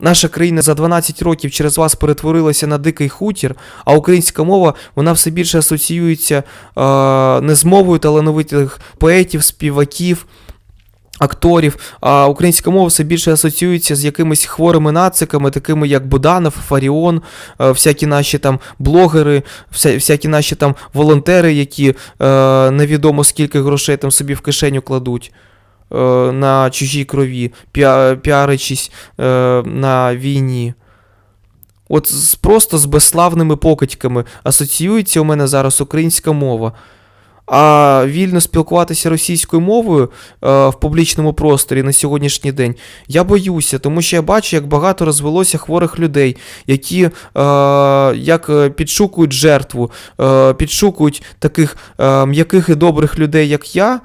Наша країна за 12 років через вас перетворилася на дикий хутір, а українська мова вона все більше асоціюється е, не з мовою талановитих поетів, співаків. Акторів, а українська мова все більше асоціюється з якимись хворими нациками, такими як Буданов, Фаріон, е, всякі наші там блогери, вся, всякі наші там волонтери, які е, невідомо скільки грошей там собі в кишеню кладуть на чужій крові, піа, піаричись е, на війні. От просто з безславними покидьками асоціюється у мене зараз українська мова. А вільно спілкуватися російською мовою е, в публічному просторі на сьогоднішній день я боюся, тому що я бачу, як багато розвелося хворих людей, які е, як е, підшукують жертву, підшукують таких м'яких і добрих людей, як я,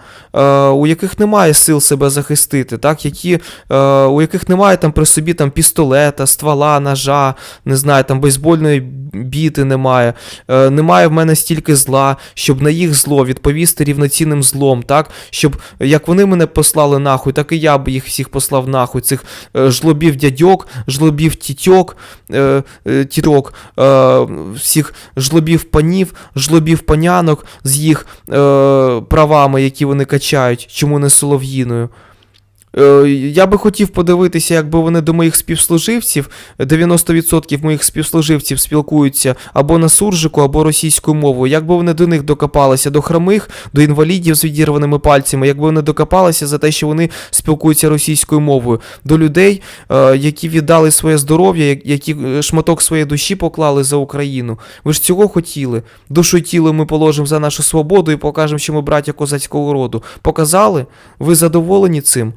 у яких немає сил себе захистити, так, які, у яких немає там при собі там пістолета, ствола, ножа, не знаю, там бейсбольної біти немає. Е, немає в мене стільки зла, щоб на їх зло відповісти рівноцінним злом, так? Щоб як вони мене послали нахуй, так і я б їх всіх послав нахуй, цих е, жлобів дядьок, жлобів тітьок, е, е, тіток, е, всіх жлобів панів, жлобів панянок з їх е, правами, які вони качають, чому не солов'їною. Е, Я би хотів подивитися, якби вони до моїх співслуживців, 90% моїх співслуживців спілкуються або на суржику, або російською мовою. Якби вони до них докопалися, до хромих, до інвалідів з відірваними пальцями, якби вони докопалися за те, що вони спілкуються російською мовою, до людей, е, які віддали своє здоров'я, які е, шматок своєї душі поклали за Україну. Ви ж цього хотіли. Душу і тіло ми положимо за нашу свободу і покажемо, що ми браття козацького роду. Показали? Ви задоволені цим?